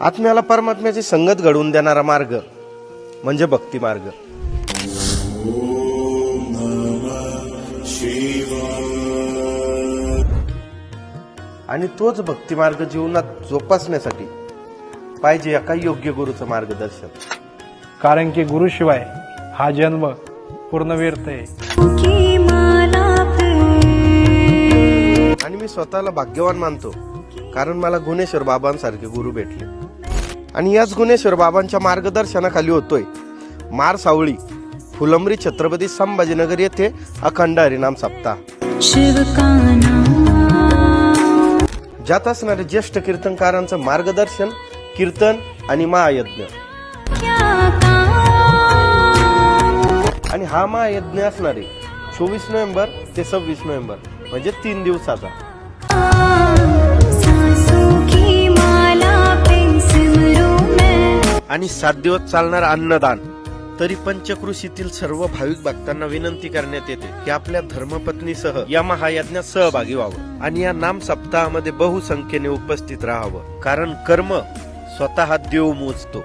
आत्म्याला परमात्म्याची संगत घडवून देणारा मार्ग म्हणजे भक्ती मार्ग. आणि तोच भक्ती मार्ग जीवनात जोपासण्यासाठी पाहिजे एका योग्य गुरुचं मार्गदर्शन. कारण की गुरुशिवाय हा जन्म पूर्ण व्यर्थ आहे की मला आणि मी स्वतःला भाग्यवान मानतो कारण मला गुणेश्वर बाबांसारखे गुरु भेटले. आणि याच गुणेश्वर बाबांच्या मार्गदर्शनाखाली होतोय. मार सावळी फुलंबरी छत्रपती संभाजीनगर येथे अखंड हरिनाम सप्ताह. ज्यात असणारे ज्येष्ठ कीर्तनकारांचं मार्गदर्शन कीर्तन आणि महायज्ञ. आणि हा महायज्ञ असणारे चोवीस नोव्हेंबर ते सव्वीस नोव्हेंबर म्हणजे तीन दिवसाचा. आणि सात दिवस चालणार अन्नदान. तरी पंचकृषीतील सर्व भाविक भक्तांना विनंती करण्यात येते की आपल्या धर्मपत्नीसह या महायज्ञात सहभागी व्हावं आणि या नाम सप्ताहामध्ये बहुसंख्येने उपस्थित राहावं. कारण कर्म स्वतः देव मोजतो.